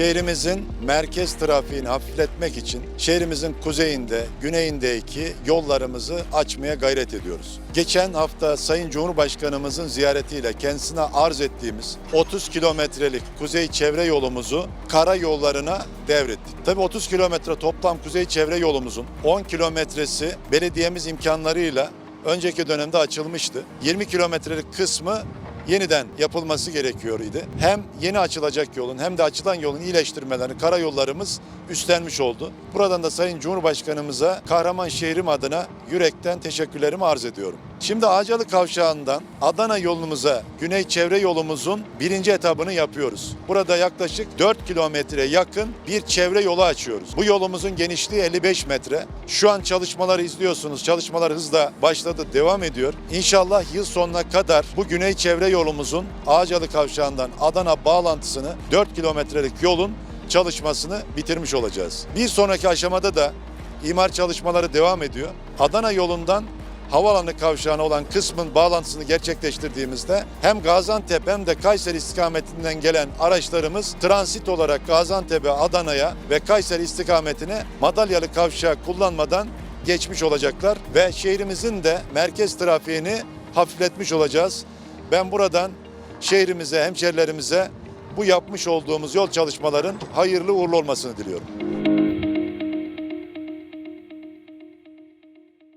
Şehrimizin merkez trafiğini hafifletmek için şehrimizin kuzeyinde, güneyindeki yollarımızı açmaya gayret ediyoruz. Geçen hafta Sayın Cumhurbaşkanımızın ziyaretiyle kendisine arz ettiğimiz 30 kilometrelik kuzey çevre yolumuzu kara yollarına devrettik. Tabii 30 kilometre toplam kuzey çevre yolumuzun 10 kilometresi belediyemiz imkanlarıyla önceki dönemde açılmıştı. 20 kilometrelik kısmı yeniden yapılması gerekiyor idi. Hem yeni açılacak yolun hem de açılan yolun iyileştirmelerini karayollarımız üstlenmiş oldu. Buradan da Sayın Cumhurbaşkanımıza Kahraman şehrim adına yürekten teşekkürlerimi arz ediyorum. Şimdi Ağcalı Kavşağı'ndan Adana yolumuza, güney çevre yolumuzun birinci etabını yapıyoruz. Burada yaklaşık 4 kilometre yakın bir çevre yolu açıyoruz. Bu yolumuzun genişliği 55 metre. Şu an çalışmaları izliyorsunuz. Çalışmalar hızla başladı, devam ediyor. İnşallah yıl sonuna kadar bu güney çevre yolumuzun Ağcalı Kavşağı'ndan Adana bağlantısını 4 kilometrelik yolun çalışmasını bitirmiş olacağız. Bir sonraki aşamada da imar çalışmaları devam ediyor. Adana yolundan havaalanı kavşağına olan kısmın bağlantısını gerçekleştirdiğimizde hem Gaziantep hem de Kayseri istikametinden gelen araçlarımız transit olarak Gaziantep'e, Adana'ya ve Kayseri istikametine madalyalı kavşağı kullanmadan geçmiş olacaklar ve şehrimizin de merkez trafiğini hafifletmiş olacağız. Ben buradan şehrimize, hemşerilerimize bu yapmış olduğumuz yol çalışmaların hayırlı uğurlu olmasını diliyorum.